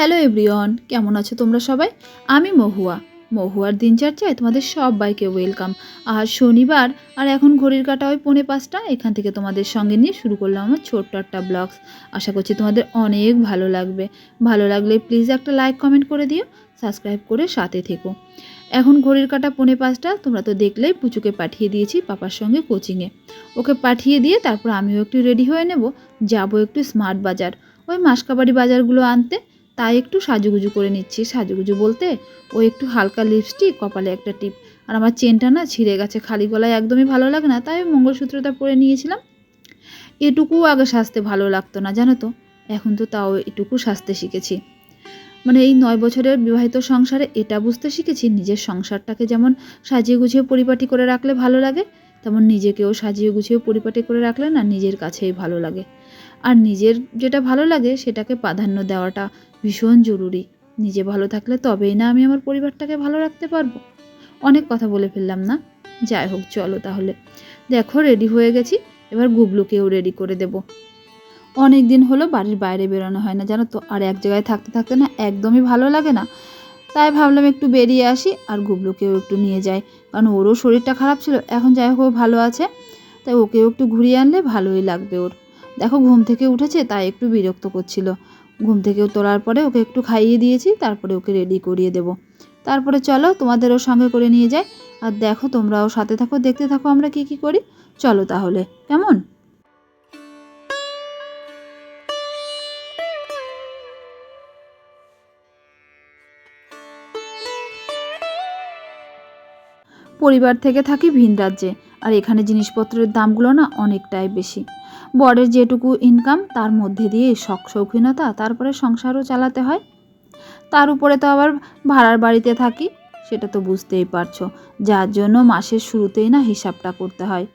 Hello everyone কেমন আছো তোমরা সবাই? আমি মহুয়া। মহুয়ার দিনচর্চায় তোমাদের সবাইকে ওয়েলকাম আর শনিবার, আর এখন ঘড়ির কাটা ওই পৌনে পাঁচটা, এখান থেকে তোমাদের সঙ্গে নিয়ে শুরু করলাম আমার ছোট্ট একটা ব্লগস আশা করছি তোমাদের অনেক ভালো লাগবে। ভালো লাগলে প্লিজ একটা লাইক কমেন্ট করে দিও সাবস্ক্রাইব করে সাথে থেকো। এখন ঘড়ির কাটা পৌনে পাঁচটা, তোমরা তো দেখলেই পুচুকে পাঠিয়ে দিয়েছি পাপার সঙ্গে কোচিংয়ে ওকে পাঠিয়ে দিয়ে তারপর আমিও একটু রেডি হয়ে নেব, যাব একটু স্মার্ট বাজার। ওই মাসকাবাড়ি বাজারগুলো আনতে তাই একটু সাজুগুজু করে নিচ্ছি। সাজুগুজু বলতে ও একটু হালকা লিপস্টিক কপালে একটা টিপ। আর আমার চেনটা না ছিঁড়ে গেছে, খালি গলায় একদমই ভালো লাগে না, তাই মঙ্গলসূত্রটা পরে নিয়েছিলাম। এটুকু আগে সাজতে ভালো লাগতো না, জানো তো? এখন তো তাও এটুকু সাজতে শিখেছি। মানে এই নয় বছরের বিবাহিত সংসারে এটা বুঝতে শিখেছি, নিজের সংসারটাকে যেমন সাজিয়ে গুছিয়ে পরিপাটি করে রাখলে ভালো লাগে, তেমন নিজেকেও সাজিয়ে গুছিয়ে পরিপাটি করে রাখলে না নিজের কাছেই ভালো লাগে। আর নিজের যেটা ভালো লাগে সেটাকে প্রাধান্য দেওয়াটা ভীষণ জরুরি। নিজে ভালো থাকলে তবেই না আমি আমার পরিবারটাকে ভালো রাখতে পারব। অনেক কথা বলে ফেললাম না? যাই হোক, চলো তাহলে। দেখো রেডি হয়ে গেছি। এবার গুবলুকেও রেডি করে দেব। অনেক দিন হলো বাড়ির বাইরে বেরোনো হয় না, জানো তো? আর এক জায়গায় থাকতে থাকতে না একদমই ভালো লাগে না। তাই ভাবলাম একটু বেরিয়ে আসি আর গুবলুকেও একটু নিয়ে যাই। কারণ ওরও শরীরটা খারাপ ছিল। এখন যাই হোক ভালো আছে। তাই ওকেও একটু ঘুরিয়ে আনলে ভালোই লাগবে ওর। দেখো, ঘুম থেকে উঠেছে, তাই একটু বিরক্ত করছিল। ঘুম থেকে তোলার পরে ওকে একটু খাইয়ে দিয়েছি, তারপরে ওকে রেডি করিয়ে দেব। তারপরে চলো তোমাদের ওর সঙ্গে করে নিয়ে যাই। আর দেখো, তোমরাও সাথে থাকো, দেখতে থাকো আমরা কি কি করি। চলো তাহলে, কেমন? পরিবার থেকে থাকি ভিন রাজ্যে আর এখানে জিনিসপত্রের দামগুলো না অনেকটাই বেশি। বরের যেটুকু ইনকাম তার মধ্যে দিয়ে শখ শৌখিনতা, তারপরে সংসারও চালাতে হয়। তার উপরে তো আবার ভাড়ার বাড়িতে থাকি, সেটা তো বুঝতেই পারছ। যার জন্য মাসের শুরুতেই না হিসাবটা করতে হয়।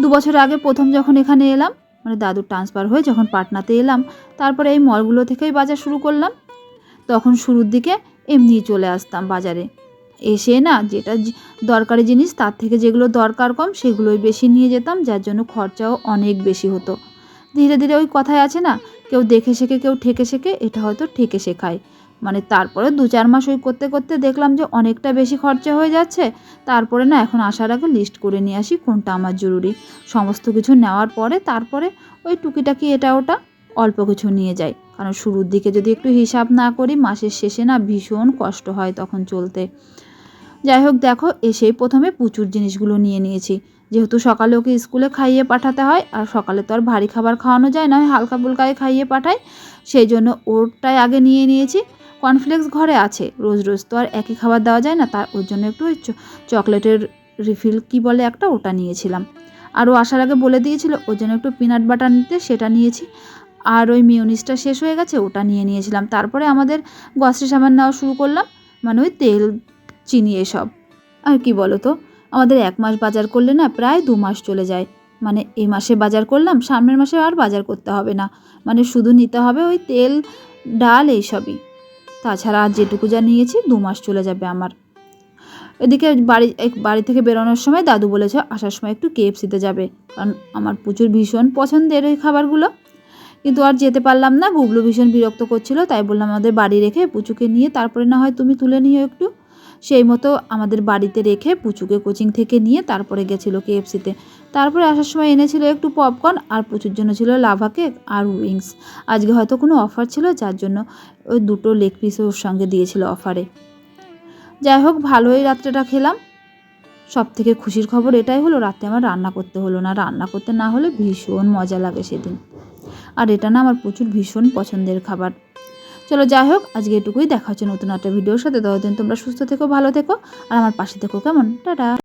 দু বছর আগে প্রথম যখন এখানে এলাম মানে দাদুর ট্রান্সফার হয়ে যখন পাটনাতে এলাম, তারপরে এই মলগুলো থেকেই বাজার শুরু করলাম। তখন শুরুর দিকে এমনিই চলে আসতাম বাজারে। এসে না যেটা দরকারি জিনিস তার থেকে যেগুলো দরকার কম সেগুলোই বেশি নিয়ে যেতাম, যার জন্য খরচাও অনেক বেশি হতো। ধীরে ধীরে ওই কথায় আছে না, কেউ দেখে শেখে, কেউ ঠেকে শেখে, এটা হয়তো ঠেকে শেখায়। মানে তারপরে দু চার মাস ওই করতে করতে দেখলাম যে অনেকটা বেশি খরচা হয়ে যাচ্ছে, তারপরে না এখন আসার আগে লিস্ট করে নিয়ে আসি কোনটা আমার জরুরি। সমস্ত কিছু নেওয়ার পরে তারপরে ওই টুকিটাকি এটা ওটা অল্প কিছু নিয়ে যাই। কারণ শুরুর দিকে যদি একটু হিসাব না করি, মাসের শেষে না ভীষণ কষ্ট হয় তখন চলতে। যাই হোক দেখো, এসেই প্রথমে প্রচুর জিনিসগুলো নিয়ে নিয়েছি। যেহেতু সকালে ওকে স্কুলে খাইয়ে পাঠাতে হয়, আর সকালে তো আর ভারী খাবার খাওয়ানো যায় না হালকা ফুলকায় খাইয়ে পাঠাই। সেই জন্য ওরটাই আগে নিয়ে নিয়েছি। কর্নফ্লেক্স ঘরে আছে, রোজ রোজ তো আর একই খাবার দেওয়া যায় না, তার ওর জন্য একটু চকলেটের রিফিল কি বলে একটা ওটা নিয়েছিলাম। আর ও আসার আগে বলে দিয়েছিল, ওর জন্য একটু পিনাট বাটার নিতে, সেটা নিয়েছি। আর ওই মিউনিসটা শেষ হয়ে গেছে, ওটা নিয়ে নিয়েছিলাম। তারপরে আমাদের গ্রসারি সামান নেওয়া শুরু করলাম। মানে ওই তেল চিনি এসব। আর কি বলো তো আমাদের এক মাস বাজার করলে না প্রায় দু মাস চলে যায়। মানে এই মাসে বাজার করলাম, সামনের মাসে আর বাজার করতে হবে না। মানে শুধু নিতে হবে ওই তেল, ডাল এইসবই। তাছাড়া আর যেটুকু যা নিয়েছি দু মাস চলে যাবে আমার। এদিকে বাড়ি বাড়ি থেকে বেরোনোর সময় দাদু বলেছে আসার সময় একটু কেএফসিতে যাবে। কারণ আমার প্রচুর ভীষণ পছন্দের ওই খাবারগুলো। কিন্তু আর যেতে পারলাম না, গুগলু ভীষণ বিরক্ত করছিল, তাই বললাম আমাদের বাড়ি রেখে পুচুকে নিয়ে, তারপরে না হয় তুমি তুলে নিও একটু। সেই মতো আমাদের বাড়িতে রেখে পুচুকে কোচিং থেকে নিয়ে তারপরে গেছিল কেএফসিতে তারপরে আসার সময় এনেছিল একটু পপকর্ন আর প্রচুর জন্য ছিল লাভা কেক আর উইংস আজকে হয়তো কোনো অফার ছিল, যার জন্য ওই দুটো লেগ পিস ওর সঙ্গে দিয়েছিল অফারে যাই হোক, ভালোই রাত্রেটা খেলাম। সব থেকে খুশির খবর এটাই হলো, রাতে আমার রান্না করতে হলো না। রান্না করতে না হলে ভীষণ মজা লাগে সেদিন। আর এটা না আমার প্রচুর ভীষণ পছন্দের খাবার। চলো যাই হোক, আজকে এটুকুই। দেখা হচ্ছে নতুন একটা ভিডিওর সাথে। ততদিন তোমরা সুস্থ থেকো, ভালো থেকো, আর আমার পাশে থেকো কেমন? টাটা।